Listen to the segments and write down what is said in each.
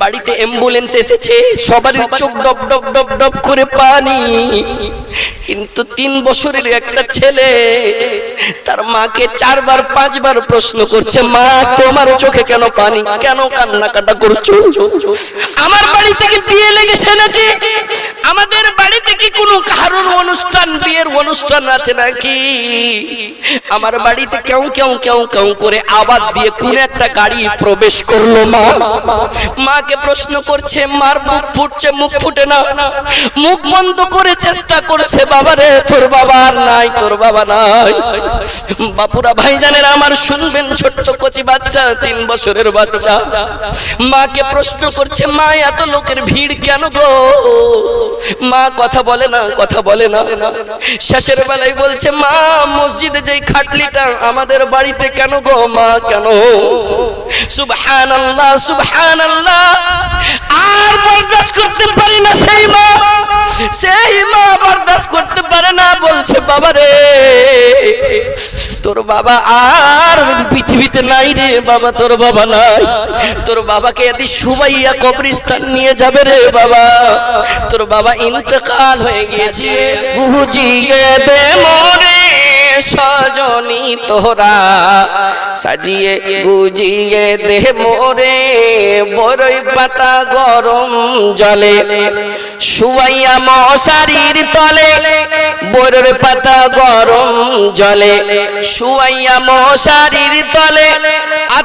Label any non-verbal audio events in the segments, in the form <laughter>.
বাড়িতে অ্যাম্বুলেন্স এসেছে, সবার চোখ ডব ডব ডব ডব করে পানি। কিন্তু তিন বছরের একটা ছেলে, তার মাকে চারবার, পাঁচবার প্রশ্ন করছে, মা, তোমার চোখে কেন পানি? কেন কান্নাকাটা করছ? আমার বাড়ি থেকে বিয়ে লেগেছে নাকি? আমাদের বাড়িতে কি কোনো কারোর অনুষ্ঠান, বিয়ের অনুষ্ঠান আছে নাকি? আমার বাড়িতে কেউ কেউ কেউ কেউ করে আওয়াজ দিয়ে কোন একটা গাড়ি প্রবেশ করল, মা। মাকে প্রশ্ন করছে, মার মুখ ফুটছে, মুখ ফুটে না। মুখ বন্ধ করে চেষ্টা করছে, বাবা রে, তোর বাবা আর নাই, তোর বাবা নাই। বাপুরা ভাই ভাইজানের আমার শুনবেন, ছোট্ট কচি বাচ্চা, তিন বছরের বাচ্চা। মাকে প্রশ্ন করছে, মা, এত লোকের ভিড় কেন গো? মা কথা বলে না, কথা বলে না। শেষের বেলায় বলছে, মা, মসজিদে যেই খাটলিটা আমাদের বাড়িতে কেন গো, মা, কেন? সুবহানাল্লাহ সুবহানাল্লাহ। আর বরদাস্ত করতে পারি না সেই মা। সেই মা বরদাস্ত করতে পারে না বলছে বাবা রে তোর বাবা আর পৃথিবীতে নাই রে বাবা তোর বাবা নাই। তোর বাবাকে এদি সুবাইয়া কবরিস্তান নিয়ে যাবে রে বাবা। তোর বাবা ইন্তেকাল হয়ে গিয়েছে। বুঝিয়ে দে মোরে সজনী তোরা সাজিয়ে বুঝিয়ে দে মোরে। বরই পাতা গরম জলে, শুয়াইয়া মশারির তলে। বড়ের পাতা গরম জলে, শুয়াইয়া মশারির তলে।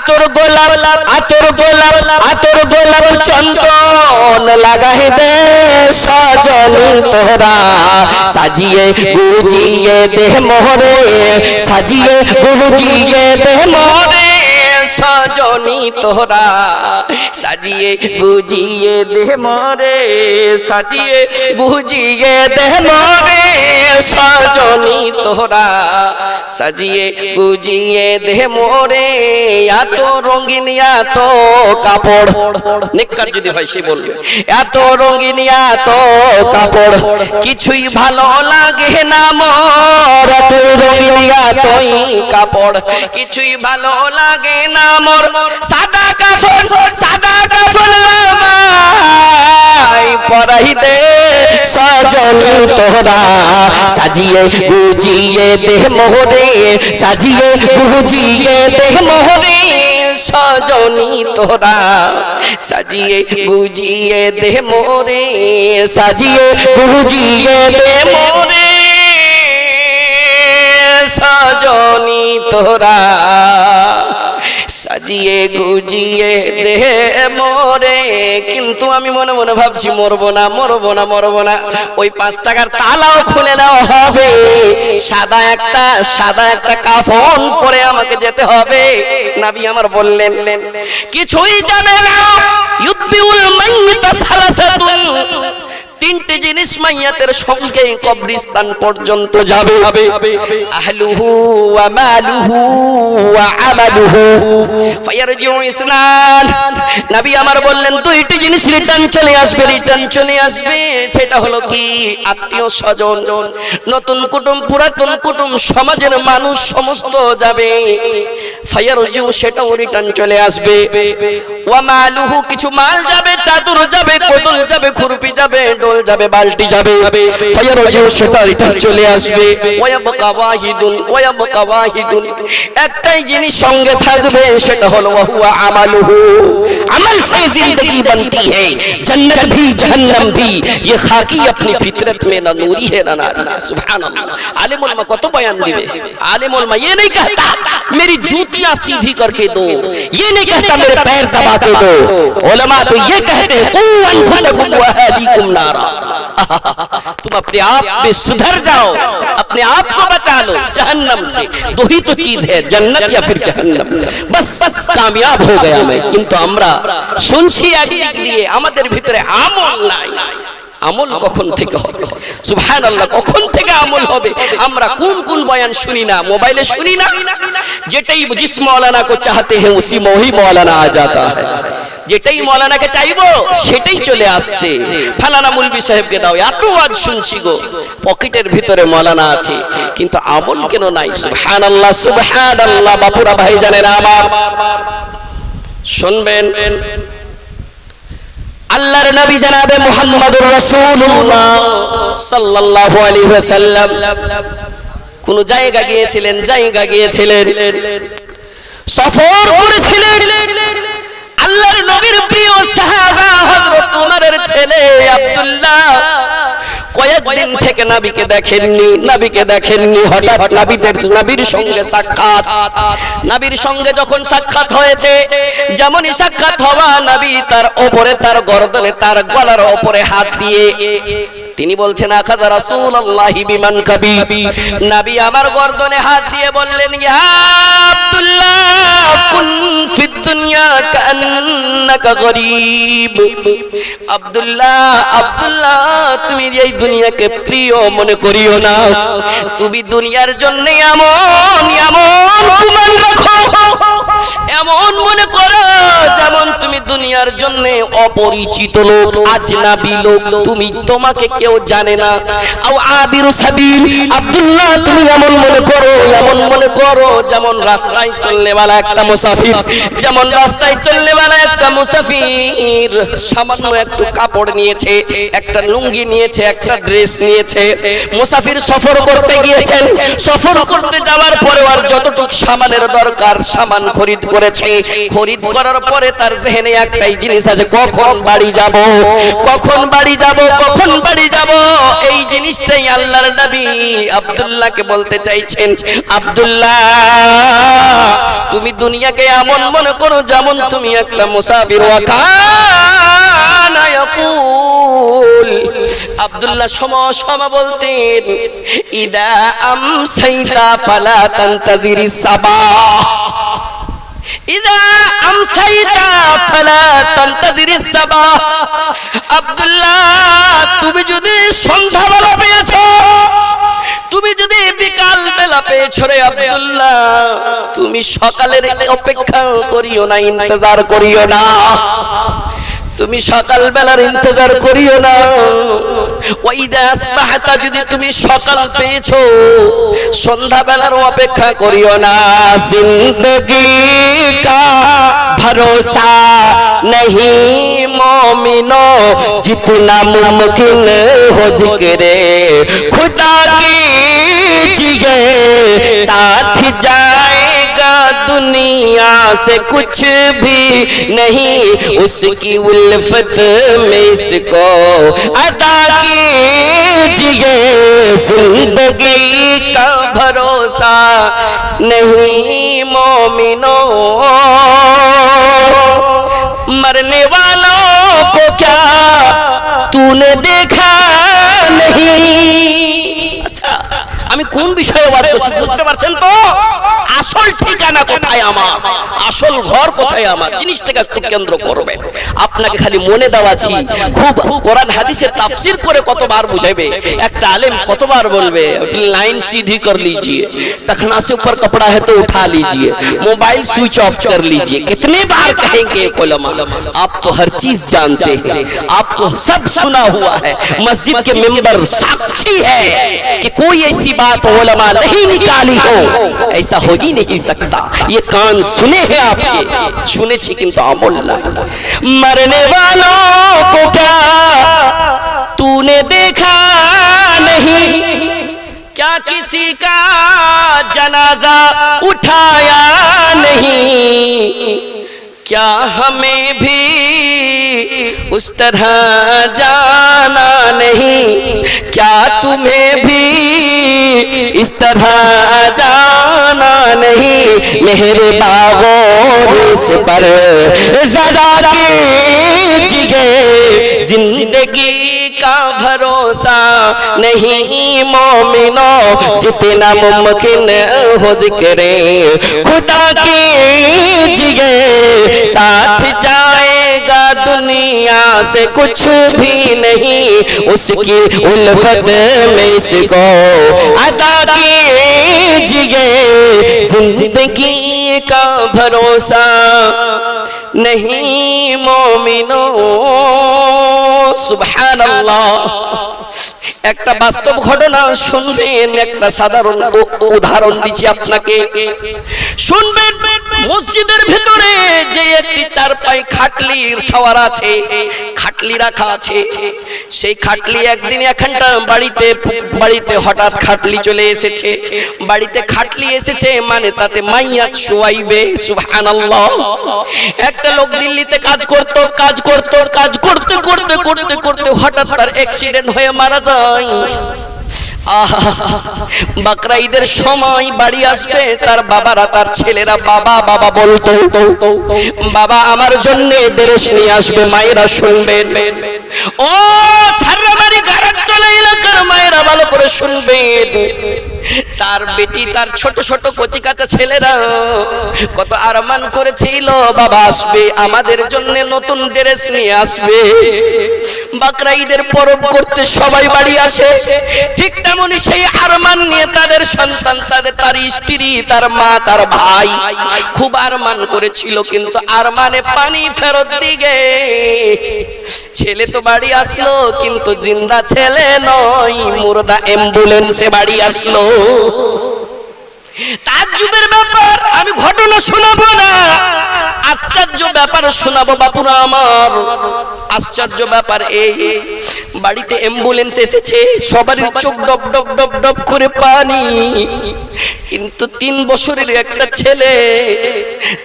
আতর গোলাপ আতর গোলাপ আতর গোলাপ চন্দন লাগাই দে সজনী তোরা। সাজিয়ে বুঝিয়ে দে মোহরে, সাজিয়ে বুঝিয়ে দে মোহরে সজনী তোরা। সাজিয়ে বুঝিয়ে দে মরে সাজিয়ে বুঝিয়ে দে মরে সজনী তোরা সাজিয়ে বুঝিয়ে দে মোরে, এত রঙিন, এত কাপড়। নিকার যদি হয় সে বলবে, এত রঙিন, এত কাপড়। কিছুই ভালো লাগে না মোর, এত রঙিন, এতই কাপড়। কিছুই ভালো লাগে না মোর, সাদা কাফন, সাদা আমায় পরাই দে সজনী তোরা, সাজিয়ে বুঝিয়ে দে মোহরে, সাজিয়ে বুঝিয়ে দে মোহরে, সজনী তোরা, সাজিয়ে বুঝিয়ে দে মোরে সাজিয়ে বুঝিয়ে দে মোরে সজনী তোরা। সাজিয়ে গুজিয়ে দে মরে। কিন্তু আমি মনে মনে ভাবছি, মরবো না মরবো না মরবো না। ওই পাঁচ টাকার তালাও খুলে দেওয়া হবে। সাদা একটা সাদা একটা কাফন পরে আমাকে যেতে হবে। নাবি আমার বললেন, কিছুই জানে না। ইউদ্দিউল মাইয়িতা সালাসাতুন। তিনটে জিনিস মাইয়াতের সঙ্গে কবরিস্তান পর্যন্ত যাবে। আহলুহু ওয়া মালুহু ওয়া আমালুহু। ফায়ারজিউ ইসনান নবী আমার বললেন দুইটি জিনিস রিটার্ন চলে আসবে রিটার্ন চলে আসবে। সেটা হলো কি? আত্মীয় স্বজন। নতুন কুটুম পুরাতন কুটুম সমাজের মানুষ সমস্ত যাবে। ফায়ারজিউ সেটাও রিটার্ন চলে আসবে। ওয়া মালুহু কিছু মাল যাবে চাদর যাবে কোদল যাবে খুরপি যাবে ডোল যাবে বালতি যাবে ফায়ারজিউ সেটা রিটার্ন চলে আসবে ওয়ায়াবকা ওয়াহিদুন ওয়ায়াবকা ওয়াহিদুন একটাই জিনিস সঙ্গে থাকবে সেটা হলো ওয়া আমালুহু अमल से जिंदगी बनती है जन्नत भी जहन्नम भी ये खाकी अपनी फितरत में ना नूरी है ना नारी है सुभान अल्लाह आलिम उलमा को तो बयान दिवे आलिम उलमा ये नहीं कहता मेरी जूतियां सीधी करके दो ये नहीं कहता मेरे पैर दबा کے دو علماء تو یہ کہتے ہیں <laughs> تم اپنے آپ پہ صدر جاؤ، اپنے آپ کو بچا لو جہنم سے۔ دو ہی تو چیز ہے، جنت یا پھر جہنم۔ بس بس کامیاب ہو گیا میں۔ کین تو کنتو امرا শুনছি এক দিক দিয়ে আমাদের ভিতরে আমল اللہ আমল কখন থেকে হবে? সুবহান আল্লাহ কখন থেকে আমল হবে? আমরা কোন কোন বয়ান শুনি না মোবাইলে শুনি না? যেটাই জিস মৌলানা কো চাহতে হে উসি মোহি মৌলানা আ জাতা হ্যাঁ যেটাই মৌলানাকে চাইব সেটাই চলে আসছে। ফালানা মুলবি সাহেবকে দাও এত আজ শুনছি গো। পকেটের ভিতরে মৌলানা আছে কিন্তু আমল কেন নাই? সুবহানাল্লাহ সুবহানাল্লাহ বাপুরা ভাই জানেন আমার। শুনবেন? আল্লাহর নবী জানাবে মুহাম্মাদুর রাসূলুল্লাহ সাল্লাল্লাহু আলাইহি ওয়াসাল্লাম। কোন জায়গা গিয়েছিলেন জায়গা গিয়েছিলেন। সফর করেছিলেন। আল্লাহর নবীর প্রিয় সাহাবা হযরত উমরের ছেলে আব্দুল্লাহ। কয়েকদিন থেকে নাবিকে দেখেননি নাবিকে দেখেননি। হঠাৎ নাবিদের নবীর সঙ্গে সাক্ষাৎ। নাবির সঙ্গে যখন সাক্ষাৎ হয়েছে যেমনই সাক্ষাৎ হওয়া নাবি তার ওপরে তার গর্দনে তার গলার ওপরে হাত দিয়ে তিনি বলছেন, আখাযা রাসূলুল্লাহি বিমান কাবি নবী আমার গর্দনে হাত দিয়ে বললেন, ইয়া আব্দুল্লাহ, কুন ফিদ দুনিয়া কান্নাকা গরিব। আব্দুল্লাহ আব্দুল্লাহ, তুমি এই দুনিয়াকে প্রিয় মনে করিও না। তুমি দুনিয়ার জন্য এমন এমন গুমান রাখো দুনিয়ার জন্য অপরিচিত লোক, আজনাবি লোক, তুমি তোমাকে কেউ জানে না। আও আবিরু সাবিল আব্দুল্লাহ, তুমি এমন মনে করো, এমন মনে করো যেমন রাস্তায় চলনেওয়ালা একটা মুসাফির, যেমন রাস্তায় চলনেওয়ালা একটা মুসাফির। সামান্য একটু কাপড় নিয়েছে, একটা লুঙ্গি নিয়েছে, একটা ড্রেস নিয়েছে। মুসাফির সফর করতে গিয়েছেন। সফর করতে যাওয়ার পরে আর যতটুক সামানের দরকার, সামান খরিদ করেছে। খরিদ করার পরে তার জেহেনে একটাই জিনিস আছে, কখন বাড়ি যাব? কখন বাড়ি যাব? কখন বাড়ি যাব? এই জিনিসটাই আল্লাহর নবী আব্দুল্লাহকে বলতে চাইছেন, আব্দুল্লাহ, তুমি দুনিয়াকে এমন মনে করো যেমন তুমি একটা মুসাফির ইয়াকুল আব্দুল্লাহ সময় সময় বলতেন, ইদা তান্তাজিরি সাবা। ইদা আমসাইতা ফালা তান্তাজিরি সাবা। আব্দুল্লাহ, তুমি যদি সন্ধ্যাবেলা পেয়েছ, তুমি যদি বিকাল বেলা পেয়েছ রে আব্দুল্লাহ, তুমি সকালের অপেক্ষা করিও না, ইন্তজার করিও না। তুমি সকালবেলার ইন্তজার করিও না। ওই আসবাহতা, যদি তুমি সকাল পেয়েছ সন্ধ্যা বেলার অপেক্ষা করিও না। জিন্দগি কা ভরসা নহি মমিন, জিতনা মুমকিন হো জিকরে। খুদা কি জিগে سے کچھ بھی نہیں، اس کی الفت میں اس کو ادا کیجیے۔ زندگی کا بھروسہ نہیں مومنوں۔ مرنے والوں کو کیا تو نے دیکھا نہیں؟ আমি কোন বিষয়ে ওয়াজ করছি বুঝতে পারছেন তো আসল ঠিকানা কোথায় আমার আসল ঘর কোথায় আমার জিনিসটাকে একটু কেন্দ্র করবে আপনাকে খালি মনে দেওয়াছি খুব কোরআন হাদিসে তাফসির করে কতবার বুঝাইবে একটা আলেম কতবার বলবে लाइन सीधी कर लीजिए तखना से ऊपर कपड़ा है तो उठा लीजिए मोबाइल स्विच ऑफ कर लीजिए कितने बार कहेंगे कोलमा आप तो हर चीज जानते हैं आपको सब सुना हुआ है मस्जिद के मेंबर साक्षी है कि कोई ऐसी بات علماء نہیں نکالی ہو۔ ایسا ہو ہی نہیں سکتا۔ یہ کان سنے ہیں آپ کے سنے چھکن تو تعمل اللہ مرنے والوں کو کیا تو نے دیکھا نہیں؟ کیا کسی کا جنازہ اٹھایا نہیں؟ کیا ہمیں بھی اس طرح جانا نہیں، کیا تمہیں بھی اس طرح جانا نہیں؟ میرے باغور پر ذرا کیجیے زندگی کا بھروسہ نہیں مومنوں، جتنا ممکن ہو ذکریں خدا کیجیے ساتھ جائے گا دنیا سے کچھ بھی نہیں۔ اس کی الفت میں اس کو ادا کیجیے زندگی کا بھروسہ نہیں مومنوں۔ سبحان اللہ۔ একটা বাস্তব ঘটনা শুনবেন, একটা সাধারণ উদাহরণ দিচ্ছি আপনাকে। শুনবেন, মসজিদের ভিতরে যে একটি চারপাই খাটলির খাওয়ার আছে, খাটলি রাখা আছে, সেই খাটলি একদিন এখানটা বাড়িতে বাড়িতে হঠাৎ খাটলি চলে এসেছে। বাড়িতে খাটলি এসেছে মানে তাতে মাইয়া শুয়াইবে, সুবহানাল্লাহ। একটা লোক দিল্লিতে কাজ করতো কাজ করতো, কাজ করতে করতে করতে করতে হঠাৎ তার অ্যাক্সিডেন্ট হয়ে মারা যায়। আহা, বাকরা ঈদের সময় বাড়ি আসবে তার বাবারা তার ছেলেরা বাবা বাবা বলতো বাবা আমার জন্য বেরেস নিয়ে আসবে মায়েরা শুনবেন। ও ছাড়া বাড়ি গারাট্টলা এলাকার মায়েরা ভালো করে শুনবেন তার বেটি, তার ছোট ছোট কচি কাঁচা ছেলেরা কত আরমান করেছিল, বাবা, আসবে। আমাদের জন্য নতুন ড্রেস নিয়ে আসবে। বাকরা ঈদের পরব করতে সবাই বাড়ি আসে। ঠিক তেমনি সেই আরমান নিয়ে তাদের সন্তান, তাদের, তার স্ত্রী, তার মা, তার ভাই খুব আরমান করেছিল, কিন্তু আরমানে পানি ফেরত দিগে ছেলে তো বাড়ি আসলো, কিন্তু জিন্দা ছেলে নয়, মুর্দা অ্যাম্বুলেন্সে বাড়ি আসলো। তাজ্জুবের ব্যাপার, আমি ঘটনা শোনাবো না। আশ্চর্য ব্যাপার শোনাবো বাপুরা আমার। আশ্চর্য ব্যাপার এই, বাড়িতে অ্যাম্বুলেন্স এসেছে, সবারই চোখ ডব ডব ডব ডব করে পানি। কিন্তু তিন বছরের একটা ছেলে,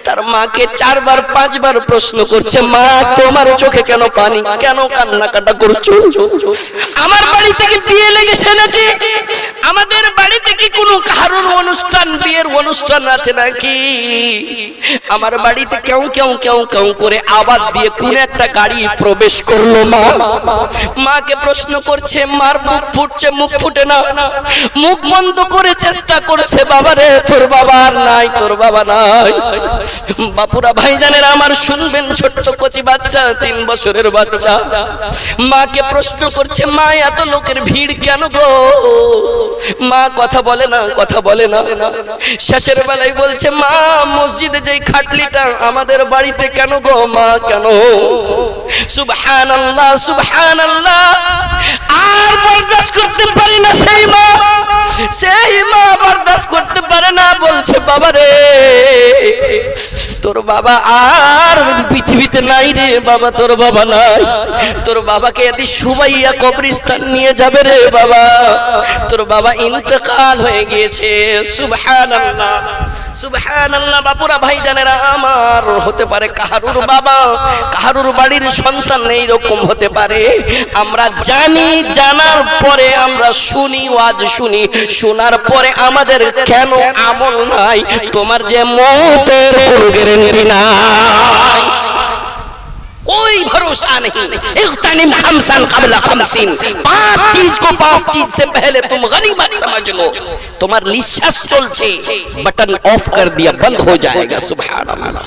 তার মাকে চারবার, পাঁচবার প্রশ্ন করছে, মা, তোমার চোখে কেন পানি? কেন কান্নাকাটা করছ? আমার বাড়ি থেকে বিয়ে লেগেছে নাকি? আমাদের বাড়িতে কি কোনো কারোর অনুষ্ঠান, বিয়ের অনুষ্ঠান আছে নাকি? আমার বাড়িতে কেউ কেউ কেউ কেউ করে আওয়াজ দিয়ে কোন একটা গাড়ি প্রবেশ করল মা। মাকে প্রশ্ন করছে, মার মুখ ফুটছে, মুখ ফুটে না। মুখ বন্ধ করে চেষ্টা করছে, বাবা রে, তোর বাবা নাই, তোর বাবা নাই। বাপুরা ভাইজানের আমার শুনবেন, ছোট্ট কচি বাচ্চা, তিন বছরের বাচ্চা। মাকে প্রশ্ন করছে, মা, এত লোকের ভিড় কেন গো? মা কথা বলে না, কথা বলে না। শেষের বেলায় বলছে, মা, মসজিদে যেই খাটলিটা আমাদের বাড়িতে কেন গো মা, কেন? সুবহান আল্লাহ সুবহান আল্লাহ আর বরদাস্ত করতে পারি না সেই মা। সেই মা বরদাস্ত করতে পারে না, বলছে বাবা রে তোর বাবা আর পৃথিবীতে নাই রে বাবা, তোর বাবা নাই। তোর বাবাকে এদি সুবাইয়া কবরিস্তান নিয়ে যাবে রে বাবা। তোর বাবা ইন্তেকাল হয়ে গিয়েছে। সুবহানাল্লাহ সুবহানাল্লাহ, বাপুরা, ভাইজানেরা, আমার হতে পারে বাবা বাড়ির সন্তান হতে পারে। আমরা জানি, জানার পরে আমরা শুনি, ওয়াজ শুনি, শোনার পরে আমাদের কেন আমল নাই? তোমার যে মতের کریں گے نا کوئی بھروسہ نہیں۔ اغتنم خمسن قبل خمسین۔ پانچ چیز کو پانچ چیز سے پہلے تم غنیمت سمجھ لو۔ تمہار لیشس چل چھے بٹن آف کر دیا، بند ہو جائے گا۔ سبحان اللہ۔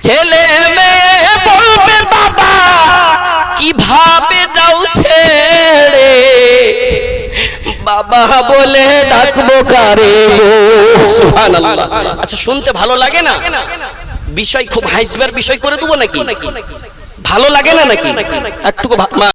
چھلے میں بول میں بابا، کی بھاپے جاؤ چھے বাবা বলে ডাকবো কারে আচ্ছা শুনতে ভালো লাগে না? বিষয় খুব হাইসবার বিষয় করে দেবো নাকি? ভালো লাগে না নাকি? একটু